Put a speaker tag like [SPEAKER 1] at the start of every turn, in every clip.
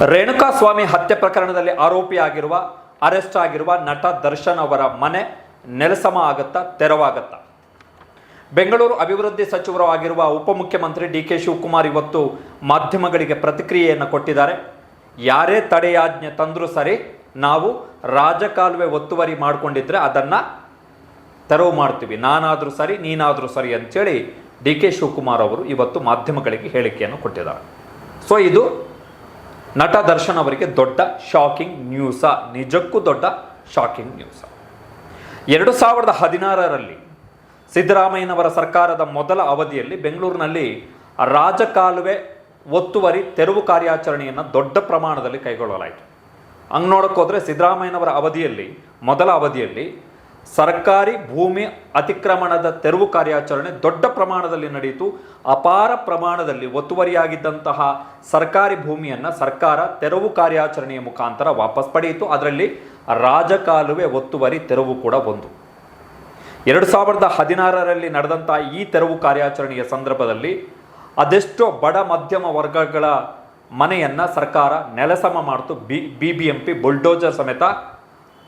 [SPEAKER 1] ರೇಣುಕಾ ಸ್ವಾಮಿ ಹತ್ಯೆ ಪ್ರಕರಣದಲ್ಲಿ ಆರೋಪಿಯಾಗಿರುವ, ಅರೆಸ್ಟ್ ಆಗಿರುವ ನಟ ದರ್ಶನ್ ಅವರ ಮನೆ ನೆಲಸಮ ಆಗತ್ತಾ, ತೆರವಾಗತ್ತಾ? ಬೆಂಗಳೂರು ಅಭಿವೃದ್ಧಿ ಸಚಿವರು ಆಗಿರುವ ಉಪಮುಖ್ಯಮಂತ್ರಿ ಡಿ ಕೆ ಶಿವಕುಮಾರ್ ಇವತ್ತು ಮಾಧ್ಯಮಗಳಿಗೆ ಪ್ರತಿಕ್ರಿಯೆಯನ್ನು ಕೊಟ್ಟಿದ್ದಾರೆ. ಯಾರೇ ತಡೆಯಾಜ್ಞೆ ತಂದರೂ ಸರಿ, ನಾವು ರಾಜಕಾಲುವೆ ಒತ್ತುವರಿ ಮಾಡಿಕೊಂಡಿದ್ರೆ ಅದನ್ನು ತೆರವು ಮಾಡ್ತೀವಿ. ನಾನಾದರೂ ಸರಿ, ನೀನಾದರೂ ಸರಿ ಅಂತೇಳಿ ಡಿ ಕೆ ಶಿವಕುಮಾರ್ ಅವರು ಇವತ್ತು ಮಾಧ್ಯಮಗಳಿಗೆ ಹೇಳಿಕೆಯನ್ನು ಕೊಟ್ಟಿದ್ದಾರೆ. ಸೊ ಇದು ನಟ ದರ್ಶನ್ ಅವರಿಗೆ ದೊಡ್ಡ ಶಾಕಿಂಗ್ ನ್ಯೂಸ ನಿಜಕ್ಕೂ ದೊಡ್ಡ ಶಾಕಿಂಗ್ ನ್ಯೂಸ ಎರಡು ಸಾವಿರದ ಹದಿನಾರರಲ್ಲಿ ಸಿದ್ದರಾಮಯ್ಯನವರ ಸರ್ಕಾರದ ಮೊದಲ ಅವಧಿಯಲ್ಲಿ ಬೆಂಗಳೂರಿನಲ್ಲಿ ರಾಜಕಾಲುವೆ ಒತ್ತುವರಿ ತೆರವು ಕಾರ್ಯಾಚರಣೆಯನ್ನು ದೊಡ್ಡ ಪ್ರಮಾಣದಲ್ಲಿ ಕೈಗೊಳ್ಳಲಾಯಿತು. ಹಂಗೆ ನೋಡೋಕ್ಕೋದ್ರೆ ಸಿದ್ದರಾಮಯ್ಯನವರ ಅವಧಿಯಲ್ಲಿ, ಮೊದಲ ಅವಧಿಯಲ್ಲಿ ಸರ್ಕಾರಿ ಭೂಮಿ ಅತಿಕ್ರಮಣದ ತೆರವು ಕಾರ್ಯಾಚರಣೆ ದೊಡ್ಡ ಪ್ರಮಾಣದಲ್ಲಿ ನಡೆಯಿತು. ಅಪಾರ ಪ್ರಮಾಣದಲ್ಲಿ ಒತ್ತುವರಿಯಾಗಿದ್ದಂತಹ ಸರ್ಕಾರಿ ಭೂಮಿಯನ್ನು ಸರ್ಕಾರ ತೆರವು ಕಾರ್ಯಾಚರಣೆಯ ಮುಖಾಂತರ ವಾಪಸ್ ಪಡೆಯಿತು. ಅದರಲ್ಲಿ ರಾಜಕಾಲುವೆ ಒತ್ತುವರಿ ತೆರವು ಕೂಡ ಒಂದು. ಎರಡು ಸಾವಿರದ ಹದಿನಾರರಲ್ಲಿ ನಡೆದಂತಹ ಈ ತೆರವು ಕಾರ್ಯಾಚರಣೆಯ ಸಂದರ್ಭದಲ್ಲಿ ಅದೆಷ್ಟೋ ಬಡ ಮಧ್ಯಮ ವರ್ಗಗಳ ಮನೆಯನ್ನು ಸರ್ಕಾರ ನೆಲಸಮ ಮಾಡ್ತು. B B B, M bulldozer ಸಮೇತ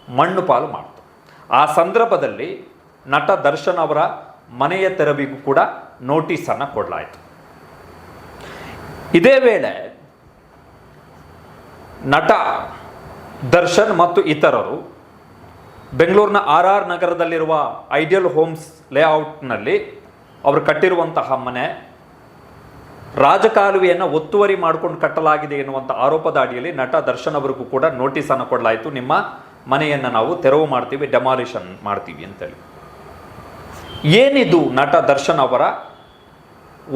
[SPEAKER 1] ಮಣ್ಣು ಪಾಲು ಮಾಡ್ತು. ಆ ಸಂದರ್ಭದಲ್ಲಿ ನಟ ದರ್ಶನ್ ಅವರ ಮನೆಯ ತೆರವಿಗೂ ಕೂಡ ನೋಟಿಸನ್ನು ಕೊಡಲಾಯಿತು. ಇದೇ ವೇಳೆ ನಟ ದರ್ಶನ್ ಮತ್ತು ಇತರರು ಬೆಂಗಳೂರಿನ ಆರ್ ಆರ್ ನಗರದಲ್ಲಿರುವ ಐಡಿಯಲ್ ಹೋಮ್ಸ್ ಲೇಔಟ್ನಲ್ಲಿ ಅವರು ಕಟ್ಟಿರುವಂತಹ ಮನೆ ರಾಜಕಾಲುವೆಯನ್ನು ಒತ್ತುವರಿ ಮಾಡಿಕೊಂಡು ಕಟ್ಟಲಾಗಿದೆ ಎನ್ನುವಂಥ ಆರೋಪದ ಅಡಿಯಲ್ಲಿ ನಟ ದರ್ಶನ್ ಅವರಿಗೂ ಕೂಡ ನೋಟಿಸನ್ನು ಕೊಡಲಾಯಿತು. ನಿಮ್ಮ ಮನೆಯನ್ನು ನಾವು ತೆರವು ಮಾಡ್ತೀವಿ ಡೆಮಾಲಿಷನ್ ಮಾಡ್ತೀವಿ ಅಂತೇಳಿ. ಏನಿದು ನಟ ದರ್ಶನ್ ಅವರ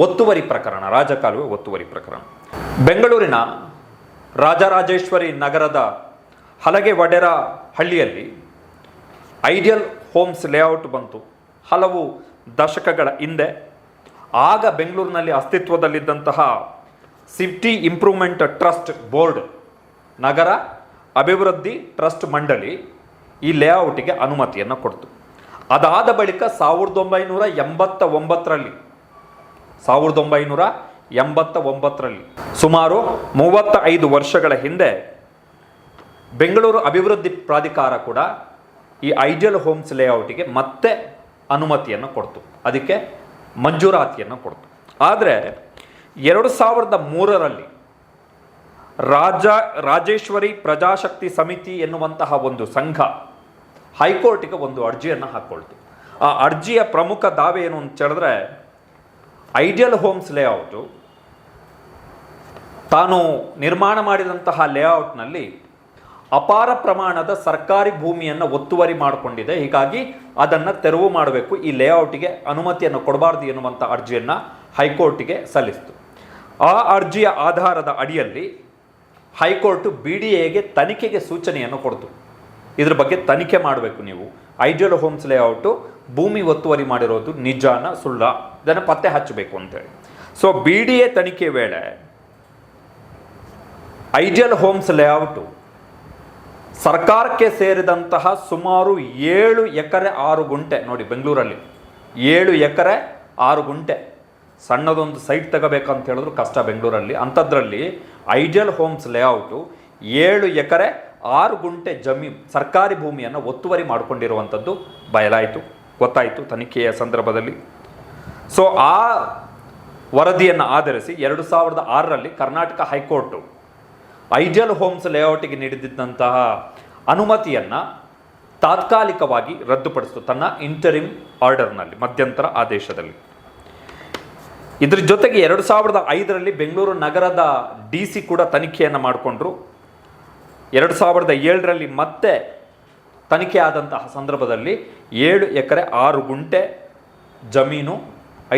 [SPEAKER 1] ಒತ್ತುವರಿ ಪ್ರಕರಣ, ರಾಜಕಾಲುವೆ ಒತ್ತುವರಿ ಪ್ರಕರಣ? ಬೆಂಗಳೂರಿನ ರಾಜರಾಜೇಶ್ವರಿ ನಗರದ ಹಲಗೆ ವಡೆರ ಹಳ್ಳಿಯಲ್ಲಿ ಐಡಿಯಲ್ ಹೋಮ್ಸ್ ಲೇಔಟ್ ಬಂತು. ಹಲವು ದಶಕಗಳ ಹಿಂದೆ ಆಗ ಬೆಂಗಳೂರಿನಲ್ಲಿ ಅಸ್ತಿತ್ವದಲ್ಲಿದ್ದಂತಹ ಸಿಟಿ ಇಂಪ್ರೂವ್ಮೆಂಟ್ ಟ್ರಸ್ಟ್ ಬೋರ್ಡ್ ನಗರ ಅಭಿವೃದ್ಧಿ ಟ್ರಸ್ಟ್ ಮಂಡಳಿ ಈ ಲೇಔಟಿಗೆ ಅನುಮತಿಯನ್ನು ಕೊಡ್ತು. ಅದಾದ ಬಳಿಕ ಸಾವಿರದ ಒಂಬೈನೂರ ಎಂಬತ್ತ ಒಂಬತ್ತರಲ್ಲಿ ಸಾವಿರದ ಒಂಬೈನೂರ ಎಂಬತ್ತ ಒಂಬತ್ತರಲ್ಲಿ ಸುಮಾರು ಮೂವತ್ತ ಐದು ವರ್ಷಗಳ ಹಿಂದೆ ಬೆಂಗಳೂರು ಅಭಿವೃದ್ಧಿ ಪ್ರಾಧಿಕಾರ ಕೂಡ ಈ ಐಡಿಯಲ್ ಹೋಮ್ಸ್ ಲೇಔಟಿಗೆ ಮತ್ತೆ ಅನುಮತಿಯನ್ನು ಕೊಡ್ತು. ಅದಕ್ಕೆ ಮಂಜೂರಾತಿಯನ್ನು ಕೊಡ್ತು. ಆದರೆ ಎರಡು ಸಾವಿರದ ಮೂರರಲ್ಲಿ ರಾಜ ರಾಜೇಶ್ವರಿ ಪ್ರಜಾಶಕ್ತಿ ಸಮಿತಿ ಎನ್ನುವಂತಹ ಒಂದು ಸಂಘ, ಹೈಕೋರ್ಟಿಗೆ ಒಂದು ಅರ್ಜಿಯನ್ನು ಹಾಕ್ಕೊಳ್ತು ಆ ಅರ್ಜಿಯ ಪ್ರಮುಖ ದಾವೆ ಏನು ಅಂತ ಹೇಳಿದ್ರೆ, ಐಡಿಯಲ್ ಹೋಮ್ಸ್ ಲೇಔಟು. ತಾನು ನಿರ್ಮಾಣ ಮಾಡಿದಂತಹ ಲೇಔಟ್ನಲ್ಲಿ ಅಪಾರ ಪ್ರಮಾಣದ ಸರ್ಕಾರಿ ಭೂಮಿಯನ್ನು ಒತ್ತುವರಿ ಮಾಡಿಕೊಂಡಿದೆ. ಹೀಗಾಗಿ ಅದನ್ನು ತೆರವು ಮಾಡಬೇಕು. ಈ ಲೇಔಟಿಗೆ ಅನುಮತಿಯನ್ನು ಕೊಡಬಾರ್ದು ಎನ್ನುವಂಥ ಅರ್ಜಿಯನ್ನು ಹೈಕೋರ್ಟಿಗೆ ಸಲ್ಲಿಸಿತು. ಆ ಅರ್ಜಿಯ ಆಧಾರದ ಅಡಿಯಲ್ಲಿ ಹೈಕೋರ್ಟು ಬಿ ಡಿ ಎಗೆ ತನಿಖೆಗೆ ಸೂಚನೆಯನ್ನು ಕೊಡ್ತು. ಇದ್ರ ಬಗ್ಗೆ ತನಿಖೆ ಮಾಡಬೇಕು ನೀವು. ಐಡಿಯಲ್ ಹೋಮ್ಸ್ ಲೇಔಟು ಭೂಮಿ ಒತ್ತುವರಿ ಮಾಡಿರೋದು ನಿಜಾನ, ಸುಳ್ಳ, ಇದನ್ನು ಪತ್ತೆ ಹಚ್ಚಬೇಕು ಅಂತೇಳಿ. ಸೊ ಬಿ ಡಿ ಎ ತನಿಖೆ ವೇಳೆ ಐಡಿಯಲ್ ಹೋಮ್ಸ್ ಲೇಔಟು ಸರ್ಕಾರಕ್ಕೆ ಸೇರಿದಂತಹ ಸುಮಾರು ಏಳು ಎಕರೆ ಆರು ಗುಂಟೆ, ನೋಡಿ ಬೆಂಗಳೂರಲ್ಲಿ, ಏಳು ಎಕರೆ ಆರು ಗುಂಟೆ. ಸಣ್ಣದೊಂದು ಸೈಟ್ ತಗೋಬೇಕಂತ ಹೇಳಿದ್ರು ಕಷ್ಟ ಬೆಂಗಳೂರಲ್ಲಿ. ಅಂಥದ್ರಲ್ಲಿ ಐಡಿಯಲ್ ಹೋಮ್ಸ್ ಲೇಔಟು ಏಳು ಎಕರೆ, ಆರು ಗುಂಟೆ ಜಮೀನು ಸರ್ಕಾರಿ ಭೂಮಿಯನ್ನು ಒತ್ತುವರಿ ಮಾಡಿಕೊಂಡಿರುವಂಥದ್ದು ಬಯಲಾಯಿತು, ಗೊತ್ತಾಯಿತು ತನಿಖೆಯ ಸಂದರ್ಭದಲ್ಲಿ. ಸೊ ಆ ವರದಿಯನ್ನು ಆಧರಿಸಿ ಎರಡು ಸಾವಿರದ ಆರರಲ್ಲಿ Karnataka high court ideal homes ಲೇಔಟಿಗೆ ನೀಡಿದ್ದಂತಹ ಅನುಮತಿಯನ್ನು ತಾತ್ಕಾಲಿಕವಾಗಿ ರದ್ದುಪಡಿಸಿತು ತನ್ನ ಇಂಟರಿಮ್ ಆರ್ಡರ್ನಲ್ಲಿ ಮಧ್ಯಂತರ ಆದೇಶದಲ್ಲಿ. ಇದ್ರ ಜೊತೆಗೆ ಎರಡು ಸಾವಿರದ ಐದರಲ್ಲಿ ಬೆಂಗಳೂರು ನಗರದ ಡಿ ಸಿ ಕೂಡ ತನಿಖೆಯನ್ನು ಮಾಡಿಕೊಂಡ್ರು. ಎರಡು ಸಾವಿರದ ಏಳರಲ್ಲಿ ಮತ್ತೆ ತನಿಖೆ ಆದಂತಹ ಸಂದರ್ಭದಲ್ಲಿ ಏಳು ಎಕರೆ ಆರು ಗುಂಟೆ ಜಮೀನು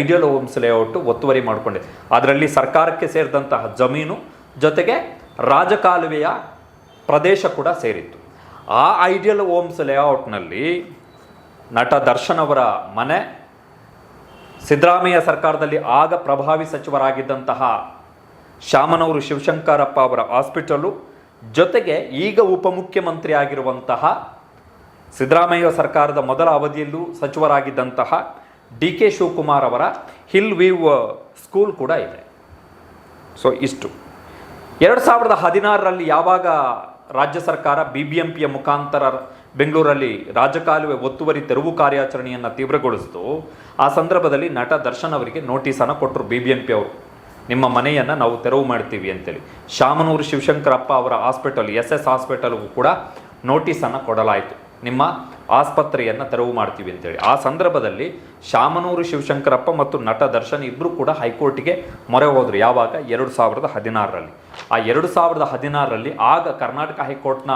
[SPEAKER 1] ಐಡಿಯಲ್ ಹೋಮ್ಸ್ ಲೇಔಟು ಒತ್ತುವರಿ ಮಾಡಿಕೊಂಡಿದೆ ಅದರಲ್ಲಿ ಸರ್ಕಾರಕ್ಕೆ ಸೇರಿದಂತಹ ಜಮೀನು ಜೊತೆಗೆ ರಾಜಕಾಲುವೆಯ ಪ್ರದೇಶ ಕೂಡ ಸೇರಿತ್ತು. ಆ ಐಡಿಯಲ್ ಹೋಮ್ಸ್ ಲೇಔಟ್ನಲ್ಲಿ ನಟ ದರ್ಶನ್ ಅವರ ಮನೆ ಸಿದ್ದರಾಮಯ್ಯ ಸರ್ಕಾರದಲ್ಲಿ ಆಗ ಪ್ರಭಾವಿ ಸಚಿವರಾಗಿದ್ದಂತಹ ಶಾಮನವರು ಶಿವಶಂಕರಪ್ಪ ಅವರ ಹಾಸ್ಪಿಟಲು ಜೊತೆಗೆ ಈಗ ಉಪಮುಖ್ಯಮಂತ್ರಿ ಆಗಿರುವಂತಹ ಸಿದ್ದರಾಮಯ್ಯ ಸರ್ಕಾರದ ಮೊದಲ ಅವಧಿಯಲ್ಲೂ ಸಚಿವರಾಗಿದ್ದಂತಹ ಡಿ ಕೆ ಶಿವಕುಮಾರ್ ಅವರ ಹಿಲ್ ವೀವ್ ಸ್ಕೂಲ್ ಕೂಡ ಇದೆ. ಸೊ ಇಷ್ಟು. ಎರಡು ಸಾವಿರದ ಹದಿನಾರರಲ್ಲಿ ಯಾವಾಗ ರಾಜ್ಯ ಸರ್ಕಾರ ಬಿ ಬಿ ಎಂ ಪಿಯ ಮುಖಾಂತರ ಬೆಂಗಳೂರಲ್ಲಿ ರಾಜಕಾಲುವೆ ಒತ್ತುವರಿ ತೆರವು ಕಾರ್ಯಾಚರಣೆಯನ್ನು ತೀವ್ರಗೊಳಿಸಿತು. ಆ ಸಂದರ್ಭದಲ್ಲಿ ನಟ ದರ್ಶನ್ ಅವರಿಗೆ ನೋಟಿಸನ್ನು ಕೊಟ್ಟರು ಬಿ ಬಿ ಅವರು. ನಿಮ್ಮ ಮನೆಯನ್ನು ನಾವು ತೆರವು ಮಾಡ್ತೀವಿ ಅಂತೇಳಿ. ಶಾಮನೂರು ಶಿವಶಂಕರಪ್ಪ ಅವರ ಹಾಸ್ಪಿಟಲ್ ಎಸ್ ಎಸ್ ಹಾಸ್ಪಿಟಲ್ಗೂ ಕೂಡ ನೋಟಿಸನ್ನು ಕೊಡಲಾಯಿತು. ನಿಮ್ಮ ಆಸ್ಪತ್ರೆಯನ್ನು ತೆರವು ಮಾಡ್ತೀವಿ ಅಂತೇಳಿ. ಆ ಸಂದರ್ಭದಲ್ಲಿ ಶಾಮನೂರು ಶಿವಶಂಕರಪ್ಪ ಮತ್ತು ನಟ ದರ್ಶನ್ ಇಬ್ಬರು ಕೂಡ ಹೈಕೋರ್ಟ್ಗೆ ಮೊರೆ ಹೋದರು ಯಾವಾಗ? ಎರಡು ಸಾವಿರದ ಹದಿನಾರರಲ್ಲಿ. ಆ ಎರಡು ಸಾವಿರದ ಹದಿನಾರರಲ್ಲಿ ಆಗ ಕರ್ನಾಟಕ ಹೈಕೋರ್ಟ್ನ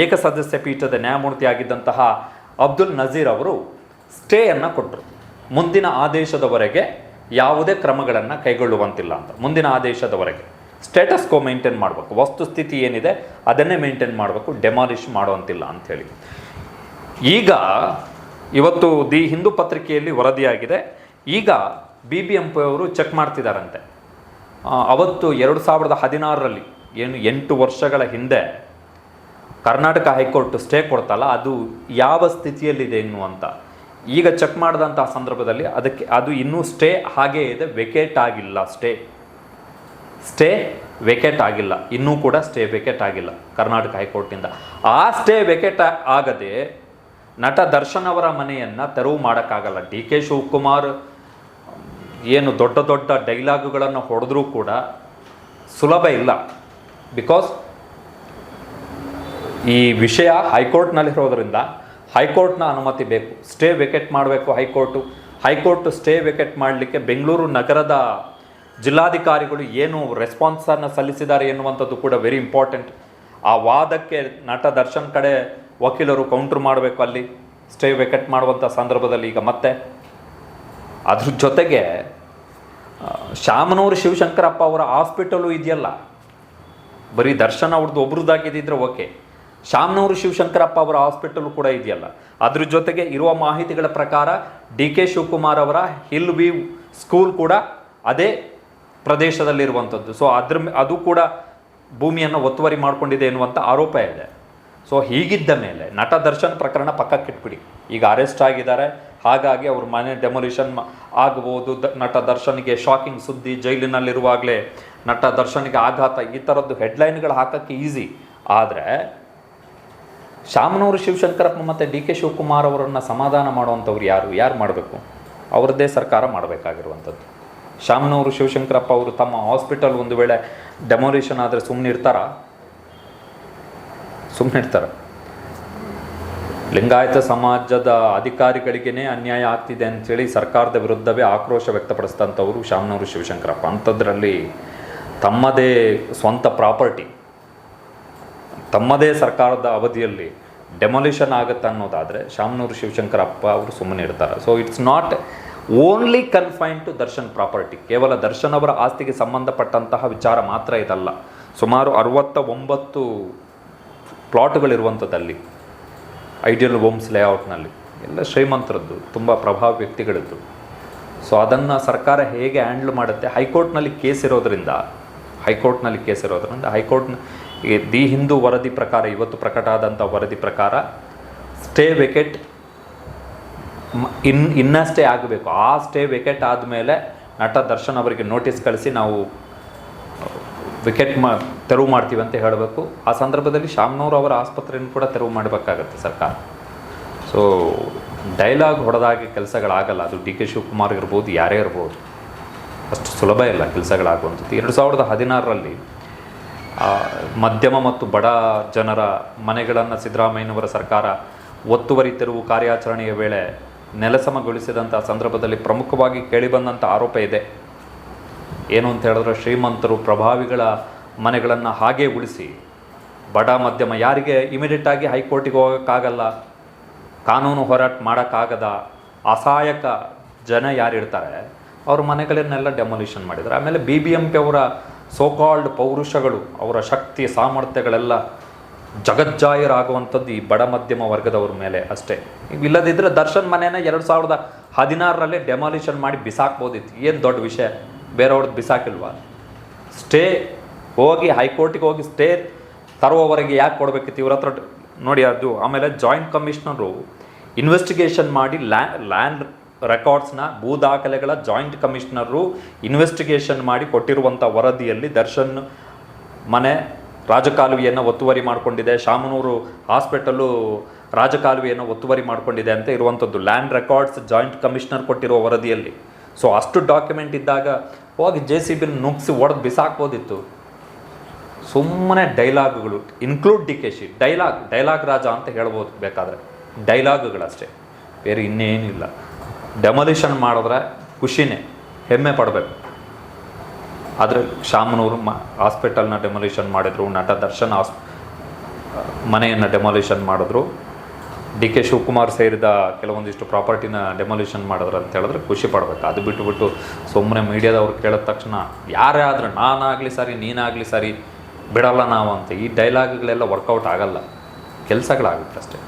[SPEAKER 1] ಏಕಸದಸ್ಯ ಪೀಠದ ನ್ಯಾಯಮೂರ್ತಿಯಾಗಿದ್ದಂತಹ ಅಬ್ದುಲ್ ನಜೀರ್ ಅವರು ಸ್ಟೇಯನ್ನು ಕೊಟ್ಟರು. ಮುಂದಿನ ಆದೇಶದವರೆಗೆ ಯಾವುದೇ ಕ್ರಮಗಳನ್ನು ಕೈಗೊಳ್ಳುವಂತಿಲ್ಲ ಅಂತ. ಮುಂದಿನ ಆದೇಶದವರೆಗೆ ಸ್ಟೇಟಸ್ ಕೋ ಮೇಂಟೈನ್ ಮಾಡಬೇಕು. ವಸ್ತುಸ್ಥಿತಿ ಏನಿದೆ ಅದನ್ನೇ ಮೇಂಟೈನ್ ಮಾಡಬೇಕು ಡೆಮಾಲಿಷ್ ಮಾಡುವಂತಿಲ್ಲ ಅಂಥೇಳಿ ಈಗ ಇವತ್ತು ದಿ ಹಿಂದೂ ಪತ್ರಿಕೆಯಲ್ಲಿ ವರದಿಯಾಗಿದೆ. ಈಗ ಬಿ ಬಿ ಎಂ ಪಿ ಅವರು ಚೆಕ್ ಮಾಡ್ತಿದ್ದಾರಂತೆ ಅವತ್ತು ಎರಡು ಸಾವಿರದ ಹದಿನಾರರಲ್ಲಿ, ಏನು ಎಂಟು ವರ್ಷಗಳ ಹಿಂದೆ ಕರ್ನಾಟಕ ಹೈಕೋರ್ಟ್ ಸ್ಟೇ ಕೊಡ್ತಲ್ಲ, ಅದು ಯಾವ ಸ್ಥಿತಿಯಲ್ಲಿದೆ ಇನ್ನು ಅಂತ. ಈಗ ಚೆಕ್ ಮಾಡಿದಂಥ ಸಂದರ್ಭದಲ್ಲಿ ಅದಕ್ಕೆ, ಅದು ಇನ್ನೂ ಸ್ಟೇ ಹಾಗೇ ಇದೆ, ವೆಕೇಟ್ ಆಗಿಲ್ಲ ಸ್ಟೇ. ಸ್ಟೇ ವೆಕೇಟ್ ಆಗಿಲ್ಲ, ಇನ್ನೂ ಕೂಡ ಸ್ಟೇ ವೆಕೇಟ್ ಆಗಿಲ್ಲ ಕರ್ನಾಟಕ ಹೈಕೋರ್ಟಿಂದ. ಆ ಸ್ಟೇ ವೆಕೇಟ್ ಆಗದೆ ನಟ ದರ್ಶನ್ ಅವರ ಮನೆಯನ್ನು ತೆರವು ಮಾಡೋಕ್ಕಾಗಲ್ಲ. ಡಿ ಕೆ ಶಿವಕುಮಾರ್, ಏನು ದೊಡ್ಡ ದೊಡ್ಡ ಡೈಲಾಗುಗಳನ್ನು ಹೊಡೆದ್ರೂ ಕೂಡ ಸುಲಭ ಇಲ್ಲ. ಬಿಕಾಸ್ ಈ ವಿಷಯ ಹೈಕೋರ್ಟ್ನಲ್ಲಿರೋದ್ರಿಂದ ಹೈಕೋರ್ಟ್ನ ಅನುಮತಿ ಬೇಕು. ಸ್ಟೇ ವೆಕೆಟ್ ಮಾಡಬೇಕು high court. High court stay vacate ಮಾಡಲಿಕ್ಕೆ ಬೆಂಗಳೂರು ನಗರದ ಜಿಲ್ಲಾಧಿಕಾರಿಗಳು ಏನು ರೆಸ್ಪಾನ್ಸನ್ನು ಸಲ್ಲಿಸಿದ್ದಾರೆ ಎನ್ನುವಂಥದ್ದು ಕೂಡ ವೆರಿ ಇಂಪಾರ್ಟೆಂಟ್ ಆ ವಾದಕ್ಕೆ ನಟ ದರ್ಶನ್ ಕಡೆ ವಕೀಲರು ಕೌಂಟ್ರ್ ಮಾಡಬೇಕು ಅಲ್ಲಿ. ಸ್ಟೇ ವೆಕೆಟ್ ಮಾಡುವಂಥ ಸಂದರ್ಭದಲ್ಲಿ ಈಗ ಮತ್ತೆ. ಅದ್ರ ಜೊತೆಗೆ ಶಾಮನೂರು ಶಿವಶಂಕರಪ್ಪ ಅವರ ಹಾಸ್ಪಿಟಲು ಇದೆಯಲ್ಲ? ಬರೀ ದರ್ಶನ ಅವ್ರದ್ದು ಒಬ್ರದ್ದಾಗಿದ್ದಿದ್ರೆ ಓಕೆ ಶಾಮನೂರು ಶಿವಶಂಕರಪ್ಪ ಅವರ ಹಾಸ್ಪಿಟಲ್ ಕೂಡ ಇದೆಯಲ್ಲ. ಅದ್ರ ಜೊತೆಗೆ ಇರುವ ಮಾಹಿತಿಗಳ ಪ್ರಕಾರ ಡಿ ಕೆ ಶಿವಕುಮಾರ್ ಅವರ ಹಿಲ್ ವೀವ್ ಸ್ಕೂಲ್ ಕೂಡ ಅದೇ ಪ್ರದೇಶದಲ್ಲಿರುವಂಥದ್ದು ಸೊ ಅದ್ರ ಅದು ಕೂಡ ಭೂಮಿಯನ್ನು ಒತ್ತುವರಿ ಮಾಡಿಕೊಂಡಿದೆ ಎನ್ನುವಂಥ ಆರೋಪ ಇದೆ. ಸೊ ಹೀಗಿದ್ದ ಮೇಲೆ ನಟ ದರ್ಶನ್ ಪ್ರಕರಣ ಪಕ್ಕಕ್ಕಿಟ್ಬಿಡಿ. ಈಗ ಅರೆಸ್ಟ್ ಆಗಿದ್ದಾರೆ. ಹಾಗಾಗಿ ಅವ್ರ ಮನೆ ಡೆಮೊಲಿಷನ್ ಆಗಬಹುದು ದ- ನಟ ದರ್ಶನ್ಗೆ ಶಾಕಿಂಗ್ ಸುದ್ದಿ ಜೈಲಿನಲ್ಲಿರುವಾಗಲೇ ನಟ ದರ್ಶನ್ಗೆ ಆಘಾತ. ಈ ಥರದ್ದು ಹೆಡ್ಲೈನ್ಗಳು ಹಾಕೋಕ್ಕೆ ಈಸಿ ಆದರೆ ಶಾಮನೂರು ಶಿವಶಂಕರಪ್ಪ ಮತ್ತು ಡಿ ಕೆ ಶಿವಕುಮಾರ್ ಅವರನ್ನು ಸಮಾಧಾನ ಮಾಡುವಂಥವ್ರು ಯಾರು? ಯಾರು ಮಾಡಬೇಕು? ಅವರದ್ದೇ ಸರ್ಕಾರ ಮಾಡಬೇಕಾಗಿರುವಂಥದ್ದು. ಶಾಮನೂರು ಶಿವಶಂಕರಪ್ಪ ಅವರು ತಮ್ಮ ಹಾಸ್ಪಿಟಲ್ ಒಂದು ವೇಳೆ ಡೆಮೊಲಿಷನ್ ಆದರೆ ಸುಮ್ಮನೆ ಇರ್ತಾರ? ಸುಮ್ಮನೆ ಇರ್ತಾರ. ಲಿಂಗಾಯತ ಸಮಾಜದ ಅಧಿಕಾರಿಗಳಿಗೇ ಅನ್ಯಾಯ ಆಗ್ತಿದೆ ಅಂಥೇಳಿ ಸರ್ಕಾರದ ವಿರುದ್ಧವೇ ಆಕ್ರೋಶ ವ್ಯಕ್ತಪಡಿಸಿದಂಥವರು ಶಾಮನೂರು ಶಿವಶಂಕರಪ್ಪ. ಅಂಥದ್ರಲ್ಲಿ ತಮ್ಮದೇ ಸ್ವಂತ ಪ್ರಾಪರ್ಟಿ. ತಮ್ಮದೇ ಸರ್ಕಾರದ ಅವಧಿಯಲ್ಲಿ ಡೆಮೊಲಿಷನ್ ಆಗುತ್ತೆ ಅನ್ನೋದಾದರೆ ಶಾಮನೂರು ಶಿವಶಂಕರಪ್ಪ ಅವರು ಸುಮ್ಮನೆ ಇರ್ತಾರೆ. So it's not only confine to Darshan property ಕೇವಲ ದರ್ಶನ್ ಅವರ ಆಸ್ತಿಗೆ ಸಂಬಂಧಪಟ್ಟಂತಹ ವಿಚಾರ ಮಾತ್ರ ಇದಲ್ಲ. ಸುಮಾರು ಅರವತ್ತ ಒಂಬತ್ತು ಪ್ಲಾಟ್ಗಳಿರುವಂಥದ್ದಲ್ಲಿ ಐಡಿಯಲ್ ಹೋಮ್ಸ್ ಲೇಔಟ್ನಲ್ಲಿ ಎಲ್ಲ ಶ್ರೀಮಂತರದ್ದು, ತುಂಬ ಪ್ರಭಾವ ವ್ಯಕ್ತಿಗಳದ್ದು. ಸೊ ಅದನ್ನು ಸರ್ಕಾರ ಹೇಗೆ ಹ್ಯಾಂಡ್ಲ್ ಮಾಡುತ್ತೆ? ಹೈಕೋರ್ಟ್ನಲ್ಲಿ ಕೇಸ್ ಇರೋದರಿಂದ ಹೈಕೋರ್ಟ್ನಲ್ಲಿ ಕೇಸ್ ಇರೋದರಿಂದ ಹೈಕೋರ್ಟ್ನ ದಿ ಹಿಂದೂ ವರದಿ ಪ್ರಕಾರ, ಇವತ್ತು ಪ್ರಕಟ ಆದಂಥ ವರದಿ ಪ್ರಕಾರ ಸ್ಟೇ ವೆಕೆಟ್ ಇನ್, ಇನ್ನಷ್ಟೇ ಆಗಬೇಕು. ಆ ಸ್ಟೇ ವೆಕೆಟ್ ಆದಮೇಲೆ ನಟ ದರ್ಶನ್ ಅವರಿಗೆ ನೋಟಿಸ್ ಕಳಿಸಿ ನಾವು ವಿಕೆಟ್ ಮಾ, ತೆರವು ಮಾಡ್ತೀವಿ ಅಂತ ಹೇಳಬೇಕು. ಆ ಸಂದರ್ಭದಲ್ಲಿ ಶಾಮ್ನೂರು ಅವರ ಆಸ್ಪತ್ರೆಯನ್ನು ಕೂಡ ತೆರವು ಮಾಡಬೇಕಾಗತ್ತೆ ಸರ್ಕಾರ. ಸೊ ಡೈಲಾಗ್ ಹೊಡೆದಾಗೆ ಕೆಲಸಗಳಾಗಲ್ಲ. ಅದು ಡಿ ಕೆ ಶಿವಕುಮಾರ್ ಇರ್ಬೋದು, ಯಾರೇ ಇರ್ಬೋದು. ಅಷ್ಟು ಸುಲಭ ಇಲ್ಲ ಕೆಲಸಗಳಾಗುವಂಥದ್ದು. ಎರಡು ಸಾವಿರದ ಹದಿನಾರರಲ್ಲಿ ಮಧ್ಯಮ ಮತ್ತು ಬಡ ಜನರ ಮನೆಗಳನ್ನು ಸಿದ್ದರಾಮಯ್ಯನವರ ಸರ್ಕಾರ ಒತ್ತುವರಿ ತೆರವು ಕಾರ್ಯಾಚರಣೆಯ ವೇಳೆ ನೆಲಸಮಗೊಳಿಸಿದಂಥ ಸಂದರ್ಭದಲ್ಲಿ ಪ್ರಮುಖವಾಗಿ ಕೇಳಿಬಂದಂಥ ಆರೋಪ ಇದೆ. ಏನು ಅಂತ ಹೇಳಿದ್ರೆ ಶ್ರೀಮಂತರು ಪ್ರಭಾವಿಗಳ ಮನೆಗಳನ್ನು ಹಾಗೇ ಉಳಿಸಿ ಬಡ ಮಧ್ಯಮ ಯಾರಿಗೆ ಇಮಿಡಿಯೇಟಾಗಿ ಹೈಕೋರ್ಟಿಗೆ ಹೋಗೋಕ್ಕಾಗಲ್ಲ, ಕಾನೂನು ಹೋರಾಟ ಮಾಡೋಕ್ಕಾಗದ ಅಸಹಾಯಕ ಜನ ಯಾರಿರ್ತಾರೆ, ಅವ್ರ ಮನೆಗಳನ್ನೆಲ್ಲ ಡೆಮೊಲಿಷನ್ ಮಾಡಿದ್ದಾರೆ. ಆಮೇಲೆ ಬಿ ಬಿ ಎಂ ಪಿ ಅವರ ಸೋಕಾಲ್ಡ್ ಪೌರುಷಗಳು, ಅವರ ಶಕ್ತಿ, ಸಾಮರ್ಥ್ಯಗಳೆಲ್ಲ ಜಗಜ್ಜಾಯರಾಗುವಂಥದ್ದು ಈ ಬಡ ಮಧ್ಯಮ ವರ್ಗದವ್ರ ಮೇಲೆ ಅಷ್ಟೇ. ಇಲ್ಲದಿದ್ದರೆ ದರ್ಶನ್ ಮನೆನ ಎರಡು ಸಾವಿರದ ಹದಿನಾರರಲ್ಲೇ ಡೆಮಾಲಿಷನ್ ಮಾಡಿ ಬಿಸಾಕ್ಬೋದಿತ್ತು. ಏನು ದೊಡ್ಡ ವಿಷಯ? ಬೇರೆಯವ್ರದ್ದು ಬಿಸಾಕಿಲ್ವಾ? ಸ್ಟೇ ಹೋಗಿ, ಹೈಕೋರ್ಟಿಗೆ ಹೋಗಿ ಸ್ಟೇ ತರುವವರೆಗೆ ಯಾಕೆ ಕೊಡಬೇಕಿತ್ತು? ಇವ್ರ ಹತ್ರ ನೋಡಿ ಅದು. ಆಮೇಲೆ ಜಾಯಿಂಟ್ ಕಮಿಷನರು ಇನ್ವೆಸ್ಟಿಗೇಷನ್ ಮಾಡಿ ಲ್ಯಾ, ಲ್ಯಾಂಡ್ ರೆಕಾರ್ಡ್ಸ್ನ ಭೂ ದಾಖಲೆಗಳ ಜಾಯಿಂಟ್ ಕಮಿಷನರು ಇನ್ವೆಸ್ಟಿಗೇಷನ್ ಮಾಡಿ ಕೊಟ್ಟಿರುವಂಥ ವರದಿಯಲ್ಲಿ ದರ್ಶನ್ ಮನೆ ರಾಜಕಾಲುವೆಯನ್ನು ಒತ್ತುವರಿ ಮಾಡಿಕೊಂಡಿದೆ. ಶಾಮನೂರು ಹಾಸ್ಪಿಟಲು ರಾಜಕಾಲುವೆಯನ್ನು ಒತ್ತುವರಿ ಮಾಡಿಕೊಂಡಿದೆ ಅಂತ ಇರುವಂಥದ್ದು ಲ್ಯಾಂಡ್ ರೆಕಾರ್ಡ್ಸ್ ಜಾಯಿಂಟ್ ಕಮಿಷನರ್ ಕೊಟ್ಟಿರುವ ವರದಿಯಲ್ಲಿ. ಸೊ ಅಷ್ಟು ಡಾಕ್ಯುಮೆಂಟ್ ಇದ್ದಾಗ ಹೋಗಿ ಜೆ ಸಿ ಬಿನ ನುಗ್ಸಿ ಒಡೆದು ಬಿಸಾಕ್ಬೋದಿತ್ತು. ಸುಮ್ಮನೆ ಡೈಲಾಗ್ಗಳು include D K she dialogue dialogue ರಾಜ ಅಂತ ಹೇಳ್ಬೋದು ಬೇಕಾದರೆ. ಡೈಲಾಗ್ಗಳಷ್ಟೇ. ಬೇರೆ ಇನ್ನೇನಿಲ್ಲ. ಡೆಮೊಲಿಷನ್ ಮಾಡಿದ್ರೆ ಖುಷಿನೇ, ಹೆಮ್ಮೆ ಪಡಬೇಕು. ಆದರೆ ಶಾಮನೂರು ಮ ಹಾಸ್ಪಿಟಲ್ನ ಡೆಮೊಲಿಷನ್ ಮಾಡಿದರು, ನಟ ದರ್ಶನ್ ಹಾಸ್ ಮನೆಯನ್ನು ಡೆಮೊಲಿಷನ್ ಮಾಡಿದ್ರು. ಡಿ ಕೆ ಶಿವಕುಮಾರ್ ಸೇರಿದ ಕೆಲವೊಂದಿಷ್ಟು ಪ್ರಾಪರ್ಟಿನ ಡೆಮೊಲಿಷನ್ ಮಾಡಿದ್ರು ಅಂತ ಹೇಳಿದ್ರೆ ಖುಷಿ ಪಡಬೇಕು. ಅದು ಬಿಟ್ಟುಬಿಟ್ಟು ಸುಮ್ಮನೆ ಮೀಡಿಯಾದವ್ರು ಕೇಳಿದ ತಕ್ಷಣ, ಯಾರೇ ಆದರೂ ನಾನಾಗಲಿ ಸರಿ, ನೀನಾಗಲಿ ಸರಿ, ಬಿಡಲ್ಲ ನಾವು ಅಂತ. ಈ ಡೈಲಾಗ್ಗಳೆಲ್ಲ ವರ್ಕೌಟ್ ಆಗಲ್ಲ. ಕೆಲಸಗಳಾಗುತ್ತೆ ಅಷ್ಟೇ.